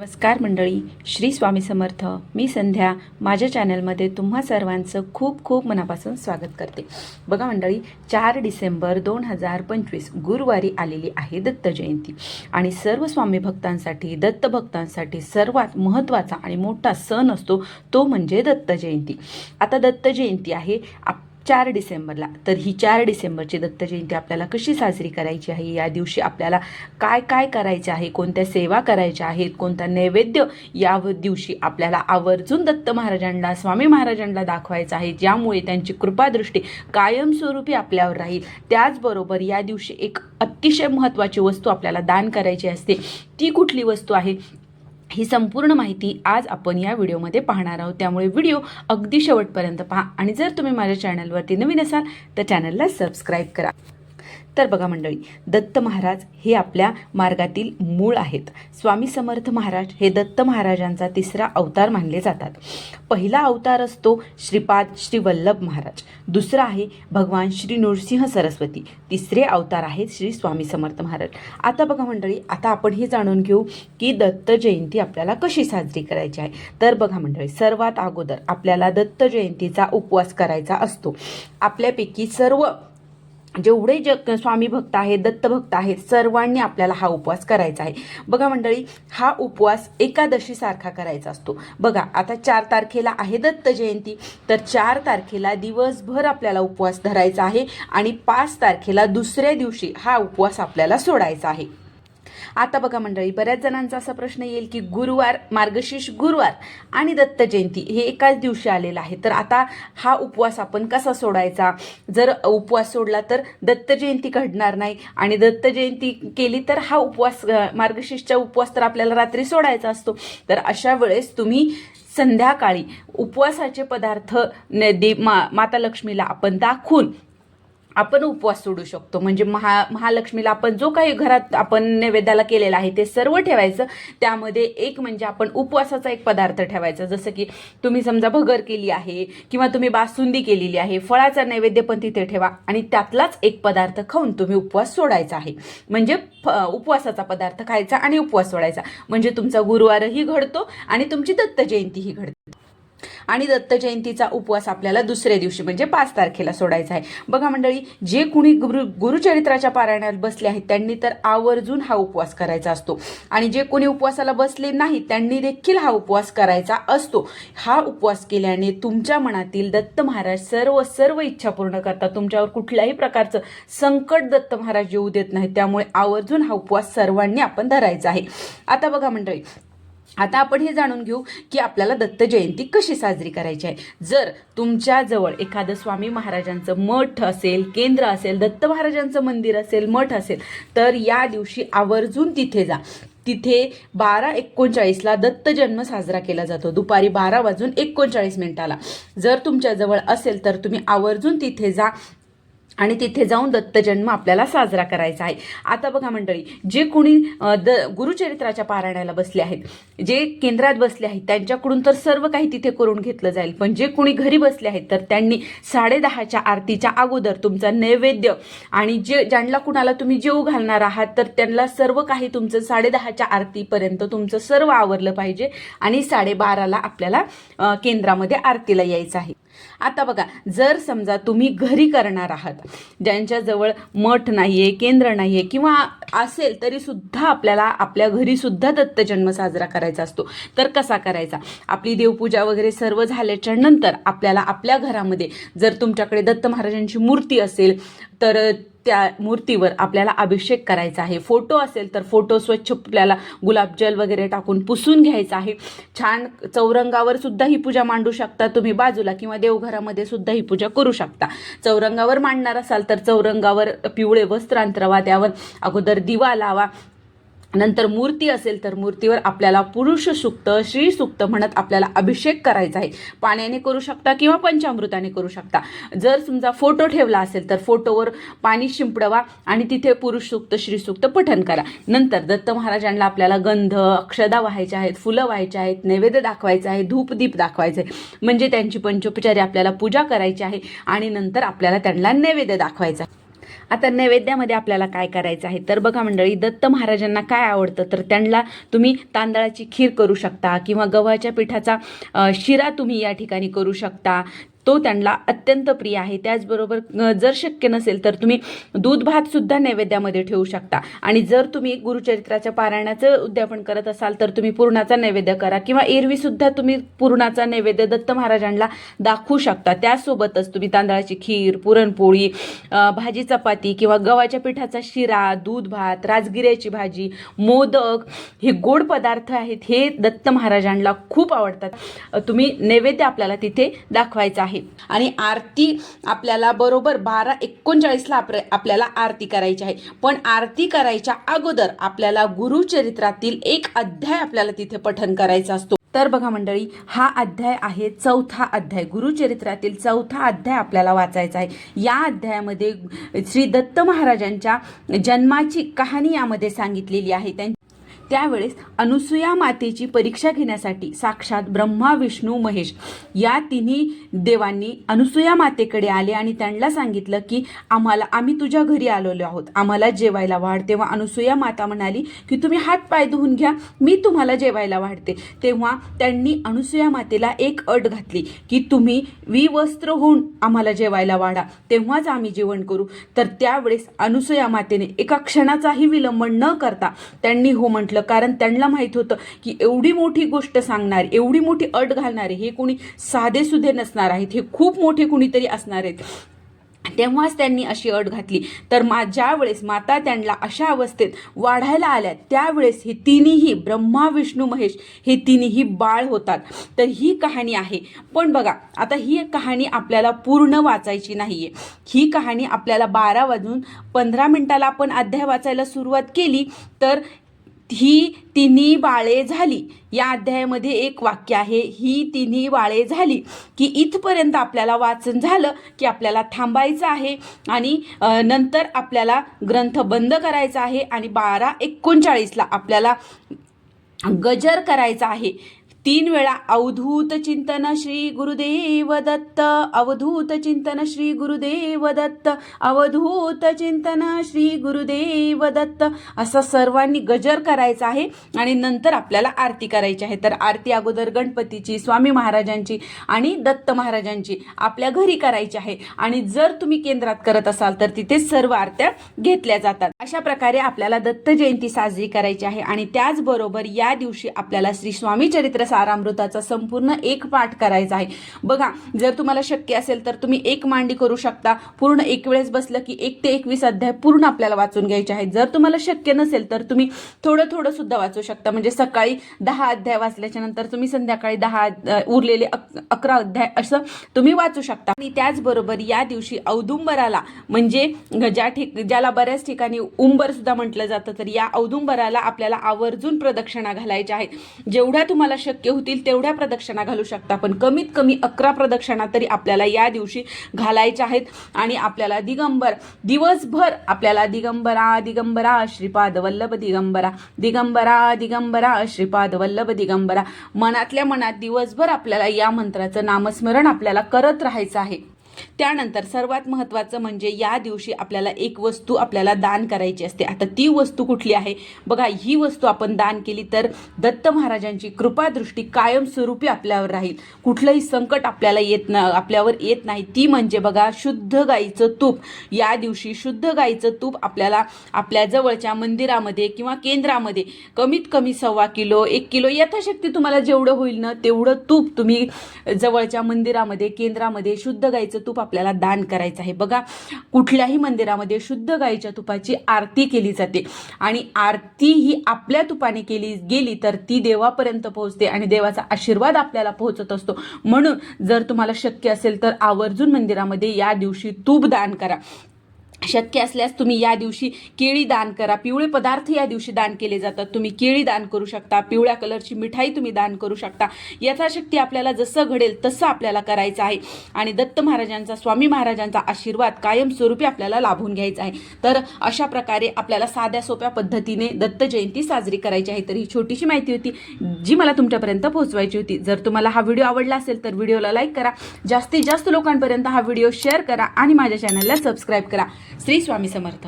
नमस्कार मंडळी श्री स्वामी समर्थ. मी संध्या. माझ्या चॅनलमध्ये तुम्हा सर्वांचं खूप खूप मनापासून स्वागत करते. बघा मंडळी चार डिसेंबर दोन हजार पंचवीस गुरुवारी आलेली आहे दत्त जयंती. आणि सर्व स्वामी भक्तांसाठी दत्त भक्तांसाठी सर्वात महत्त्वाचा आणि मोठा सण असतो तो म्हणजे दत्त जयंती. आता दत्त जयंती आहे. आप चार डिसेंबरला. तर ही चार डिसेंबरची दत्तजयंती आपल्याला कशी साजरी करायची आहे? या दिवशी आपल्याला काय काय करायचे आहे? कोणत्या सेवा करायच्या आहेत? कोणता नैवेद्य या दिवशी आपल्याला आवर्जून दत्त महाराजांना स्वामी महाराजांना दाखवायचं आहे? ज्यामुळे त्यांची कृपादृष्टी कायमस्वरूपी आपल्यावर राहील. त्याचबरोबर या दिवशी एक अतिशय महत्त्वाची वस्तू आपल्याला दान करायची असते. ती कुठली वस्तू आहे? ही संपूर्ण माहिती आज आपण या व्हिडिओमध्ये पाहणार आहोत. त्यामुळे व्हिडिओ अगदी शेवटपर्यंत पहा. आणि जर तुम्ही माझ्या चॅनलवरती नवीन असाल तर चॅनलला सबस्क्राईब करा. तर बघा मंडळी दत्त महाराज हे आपल्या मार्गातील मूळ आहेत. स्वामी समर्थ महाराज हे दत्त महाराजांचा तिसरा अवतार मानले जातात. पहिला अवतार असतो श्रीपाद श्री वल्लभ महाराज. दुसरा आहे भगवान श्री नृसिंह सरस्वती. तिसरे अवतार आहेत श्री स्वामी समर्थ महाराज. आता बघा मंडळी आता आपण हे जाणून घेऊ की दत्त जयंती आपल्याला कशी साजरी करायची आहे. तर बघा मंडळी सर्वात अगोदर आपल्याला दत्त जयंतीचा उपवास करायचा असतो. आपल्यापैकी सर्व जेवढे जग स्वामी भक्त आहेत दत्तभक्त आहेत सर्वांनी आपल्याला हा उपवास करायचा आहे. बघा मंडळी हा उपवास एकादशीसारखा करायचा असतो. बघा आता चार तारखेला आहे दत्त जयंती. तर चार तारखेला दिवसभर आपल्याला उपवास धरायचा आहे आणि पाच तारखेला दुसऱ्या दिवशी हा उपवास आपल्याला सोडायचा आहे. आता बघा मंडळी बऱ्याच जणांचा असा प्रश्न येईल की गुरुवार मार्गशीर्ष गुरुवार आणि दत्त जयंती हे एकाच दिवशी आलेलं आहे. तर आता हा उपवास आपण कसा सोडायचा? जर उपवास सोडला तर दत्त जयंती घडणार नाही आणि दत्त जयंती केली तर हा उपवास मार्गशीर्षचा उपवास तर आपल्याला रात्री सोडायचा असतो. तर अशा वेळेस तुम्ही संध्याकाळी उपवासाचे पदार्थ न- दे मा माता लक्ष्मीला आपण दाखवून आपण उपवास सोडू शकतो. म्हणजे महा महालक्ष्मीला आपण जो काही घरात आपण नैवेद्याला केलेला आहे ते सर्व ठेवायचं. त्यामध्ये एक म्हणजे आपण उपवासाचा एक पदार्थ ठेवायचा. जसं की तुम्ही समजा भगर केली आहे किंवा तुम्ही बासुंदी केलेली आहे फळाचा नैवेद्य पण तिथे ठेवा आणि त्यातलाच एक पदार्थ खाऊन तुम्ही उपवास सोडायचा आहे. म्हणजे फ- उपवासाचा पदार्थ खायचा आणि उपवास सोडायचा. म्हणजे तुमचा गुरुवारही घडतो आणि तुमची दत्त जयंतीही घडते. आणि दत्त जयंतीचा उपवास आपल्याला दुसऱ्या दिवशी म्हणजे पाच तारखेला सोडायचा आहे. बघा मंडळी जे कुणी गुरु गुरुचरित्राच्या पारायणात बसले आहेत त्यांनी तर आवर्जून हा उपवास करायचा असतो. आणि जे कोणी उपवासाला बसले नाही त्यांनी देखील हा उपवास करायचा असतो. हा उपवास केल्याने तुमच्या मनातील दत्त महाराज सर्व सर्व इच्छा पूर्ण करतात. तुमच्यावर कुठल्याही प्रकारचं संकट दत्त महाराज येऊ देत नाही त्यामुळे आवर्जून हा उपवास सर्वांनी आपण धरायचा आहे. आता बघा मंडळी आता आपण हे जाणून घेऊ की आपल्याला दत्त जयंती कशी साजरी करायची आहे. जर तुमच्याजवळ एखादं स्वामी महाराजांचं मठ असेल केंद्र असेल दत्त महाराजांचं मंदिर असेल मठ असेल तर या दिवशी आवर्जून तिथे जा. तिथे बारा एकोणचाळीसला दत्त जन्म साजरा केला जातो. दुपारी बारा वाजून एकोणचाळीस मिनिटाला. जर तुमच्याजवळ असेल तर तुम्ही आवर्जून तिथे जा. आणि तिथे जाऊन दत्तजन्म आपल्याला साजरा करायचा आहे. आता बघा मंडळी जे कोणी द गुरुचरित्राच्या पारायणाला बसले आहेत जे केंद्रात बसले आहेत त्यांच्याकडून तर सर्व काही तिथे करून घेतलं जाईल. पण जे कोणी घरी बसले आहेत तर त्यांनी साडेदहाच्या आरतीच्या अगोदर तुमचा नैवेद्य आणि जे ज्यांना कुणाला तुम्ही जेव घालणार आहात तर त्यांना सर्व काही तुमचं साडेदहाच्या आरतीपर्यंत तुमचं सर्व आवरलं पाहिजे आणि साडेबाराला आपल्याला केंद्रामध्ये आरतीला यायचं आहे. आता बघा जर समजा तुम्ही घरी करणार आहात ज्यांच्याजवळ मठ नाही आहे केंद्र नाहीये किंवा असेल तरी सुद्धा आपल्याला आपल्या घरी सुद्धा दत्तजन्म साजरा करायचा असतो. तर कसा करायचा? आपली देवपूजा वगैरे सर्व झाल्याच्यानंतर आपल्याला आपल्या घरामध्ये जर तुमच्याकडे दत्त महाराजांची मूर्ती असेल तर त्या मूर्तीवर आपल्याला अभिषेक करायचा आहे. फोटो असेल तर फोटो स्वच्छ आपल्याला गुलाबजल वगैरे टाकून पुसून घ्यायचा आहे. छान चौरंगावर सुद्धा ही पूजा मांडू शकता तुम्ही. बाजूला किंवा देवघरामध्ये सुद्धा ही पूजा करू शकता. चौरंगावर मांडणार असाल तर चौरंगावर पिवळे वस्त्र अंतरवा त्यावर अगोदर दिवा लावा. नंतर मूर्ती असेल तर मूर्तीवर आपल्याला पुरुष सुक्त श्री सुक्त म्हणत आपल्याला अभिषेक करायचा आहे. पाण्याने करू शकता किंवा पंचामृताने करू शकता. जर समजा फोटो ठेवला असेल तर फोटोवर पाणी शिंपडवा आणि तिथे पुरुष सुक्त श्री सुक्त पठन करा. नंतर दत्त महाराजांना आपल्याला गंध अक्षदा व्हायच्या आहेत फुलं व्हायच्या आहेत नैवेद्य दाखवायचं आहे धूपदीप दाखवायचं आहे म्हणजे त्यांची पंचोपचारी आपल्याला पूजा करायची आहे आणि नंतर आपल्याला त्यांना नैवेद्य दाखवायचा आहे. आता नैवेद्यामध्ये आपल्याला काय करायचं आहे? तर बघा मंडळी दत्त महाराजांना काय आवडतं? तर त्यांना तुम्ही तांदळाची खीर करू शकता किंवा गव्हाच्या पिठाचा शिरा तुम्ही या ठिकाणी करू शकता. तो त्यांना अत्यंत प्रिय आहे. त्याचबरोबर जर शक्य नसेल तर तुम्ही दूध भात सुद्धा नैवेद्यामध्ये ठेवू शकता. आणि जर तुम्ही गुरुचरित्राच्या पारायणाचं उद्यापन करत असाल तर तुम्ही पूर्णाचा नैवेद्य करा किंवा एरवी सुद्धा तुम्ही पूर्णाचा नैवेद्य दत्त महाराजांना दाखवू शकता. त्यासोबतच तुम्ही तांदळाची खीर पुरणपोळी भाजी चपाती किंवा गव्हाच्या पिठाचा शिरा दूध भात राजगिऱ्याची भाजी मोदक हे गोड पदार्थ आहेत हे दत्त महाराजांना खूप आवडतात. तुम्ही नैवेद्य आपल्याला तिथे दाखवायचं आहे. आणि आरती आपल्याला बरोबर बारा एकोणचाळीसला आप आपल्याला आरती करायची आहे. पण आरती करायच्या अगोदर आपल्याला गुरुचरित्रातील एक अध्याय आपल्याला तिथे पठन करायचा असतो. तर बघा मंडळी हा अध्याय आहे चौथा अध्याय. गुरुचरित्रातील चौथा अध्याय आपल्याला वाचायचा आहे. या अध्यायामध्ये श्री दत्त महाराजांच्या जन्माची कहाणी यामध्ये सांगितलेली आहे. त्यां त्यावेळेस अनुसूया मातेची परीक्षा घेण्यासाठी साक्षात ब्रह्मा विष्णू महेश या तिन्ही देवांनी अनुसूया मातेकडे आले आणि त्यांना सांगितलं की आम्हाला आम्ही तुझ्या घरी आलेलो आहोत. आम्हाला जेवायला वाढ. तेव्हा अनुसूया माता म्हणाली की तुम्ही हात पाय धुवून घ्या. मी तुम्हाला जेवायला वाढते. तेव्हा त्यांनी अनुसूया मातेला एक अट घातली की तुम्ही विवस्त्र होऊन आम्हाला जेवायला वाढा. तेव्हाच आम्ही जेवण करू. तर त्यावेळेस अनुसूया मातेने एका क्षणाचाही विलंब न करता त्यांनी हो म्हटलं कारण त्यांना माहीत होतं की एवढी मोठी गोष्ट सांगणार एवढी मोठी अट घालणारे हे कोणी साधे सुधे नसणार आहेत हे खूप मोठे कुणीतरी असणार आहेत. तेव्हाच त्यांनी अशी अट घातली. तर मा ज्या वेळेस माता त्यांना अशा अवस्थेत वाढायला आल्या त्यावेळेस हे तिन्ही ब्रह्मा विष्णू महेश हे तिन्ही बाळ होतात. तर ही कहाणी आहे. पण बघा आता ही कहाणी आपल्याला पूर्ण वाचायची नाही आहे ही कहाणी आपल्याला बारा वाजून पंधरा मिनिटाला आपण अध्याय वाचायला सुरुवात केली तर ही तिन्ही बाळे झाली. या अध्यायामध्ये एक वाक्य आहे ही तिन्ही बाळे झाली की इथपर्यंत आपल्याला वाचन झालं की आपल्याला थांबायचं आहे आणि नंतर आपल्याला ग्रंथ बंद करायचा आहे आणि बारा एकोणचाळीसला आपल्याला गजर करायचा आहे. तीन वेळा अवधूत चिंतन श्री गुरुदेव दत्त अवधूत चिंतन श्री गुरुदेव दत्त अवधूत चिंतन श्री गुरुदेव दत्त. असं सर्वांनी गजर करायचा आहे आणि नंतर आपल्याला आरती करायची आहे. तर आरती अगोदर गणपतीची स्वामी महाराजांची आणि दत्त महाराजांची आपल्या घरी करायची आहे. आणि जर तुम्ही केंद्रात करत असाल तर तिथे सर्व आरत्या घेतल्या जातात. अशा प्रकारे आपल्याला दत्त जयंती साजरी करायची आहे. आणि त्याचबरोबर या दिवशी आपल्याला श्री स्वामी चरित्र सारामृताचा संपूर्ण एक पाठ करायचा आहे. बघा जर तुम्हाला शक्य असेल तर तुम्ही एक मांडी करू शकता. पूर्ण एक वेळेस बसलं की एक ते एकवीस अध्याय पूर्ण आपल्याला वाचून घ्यायचे आहेत. जर तुम्हाला शक्य नसेल तर तुम्ही थोडं थोडं सुद्धा वाचू शकता. म्हणजे सकाळी दहा अध्याय वाचल्याच्या नंतर तुम्ही संध्याकाळी दहा उरलेले अक अकरा अध्याय असं तुम्ही वाचू शकता. आणि त्याचबरोबर या दिवशी औदुंबराला म्हणजे ज्या ठिक ज्याला बऱ्याच ठिकाणी उंबर सुद्धा म्हटलं जातं तर या औदुंबराला आपल्याला आवर्जून प्रदक्षिणा घालायच्या आहेत. जेवढ्या तुम्हाला शक्य शक्य होतील तेवढ्या प्रदक्षिणा घालू शकता. पण कमीत कमी अकरा प्रदक्षिणा तरी आपल्याला या दिवशी घालायच्या आहेत. आणि आपल्याला दिगंबर दिवसभर आपल्याला दिगंबरा दिगंबरा श्रीपाद वल्लभ दिगंबरा दिगंबरा दिगंबरा श्रीपाद वल्लभ दिगंबरा. मनातल्या मनात दिवसभर आपल्याला या मंत्राचं नामस्मरण आपल्याला करत राहायचं आहे. त्यानंतर सर्वात महत्त्वाचं म्हणजे या दिवशी आपल्याला एक वस्तू आपल्याला दान करायची असते. आता ती वस्तू कुठली आहे? बघा ही वस्तू आपण दान केली तर दत्त महाराजांची कृपादृष्टी कायमस्वरूपी आपल्यावर राहील. कुठलंही संकट आपल्याला येत ना आपल्यावर येत नाही. ती म्हणजे बघा शुद्ध गाईचं तूप. या दिवशी शुद्ध गाईचं तूप आपल्याला आपल्या जवळच्या मंदिरामध्ये किंवा केंद्रामध्ये कमीत कमी सव्वा किलो एक किलो यथाशक्ती तुम्हाला जेवढं होईल ना तेवढं तूप तुम्ही जवळच्या मंदिरामध्ये केंद्रामध्ये शुद्ध गाईचं तूप आपल्याला दान करायचं आहे. बघा कुठल्याही मंदिरामध्ये शुद्ध गाईच्या तुपाची आरती केली जाते. आणि आरती ही आपल्या तुपाने केली गेली तर ती देवापर्यंत पोहोचते आणि देवाचा आशीर्वाद आपल्याला पोहोचत असतो. म्हणून जर तुम्हाला शक्य असेल तर आवर्जून मंदिरामध्ये या दिवशी तूप दान करा. शक्य असल्यास तुम्ही या दिवशी केळी दान करा. पिवळे पदार्थ या दिवशी दान केले जातात. तुम्ही केळी दान करू शकता. पिवळ्या कलरची मिठाई तुम्ही दान करू शकता. यथाशक्ती आपल्याला जसं घडेल तसं आपल्याला करायचं आहे. आणि दत्त महाराजांचा स्वामी महाराजांचा आशीर्वाद कायमस्वरूपी आपल्याला लाभून घ्यायचा आहे. तर अशा प्रकारे आपल्याला साध्या सोप्या पद्धतीने दत्त जयंती साजरी करायची आहे. तर ही छोटीशी माहिती होती जी मला तुमच्यापर्यंत पोहोचवायची होती. जर तुम्हाला हा व्हिडिओ आवडला असेल तर व्हिडिओला लाईक करा. जास्तीत जास्त लोकांपर्यंत हा व्हिडिओ शेअर करा आणि माझ्या चॅनलला सबस्क्राईब करा. श्री स्वामी समर्थ.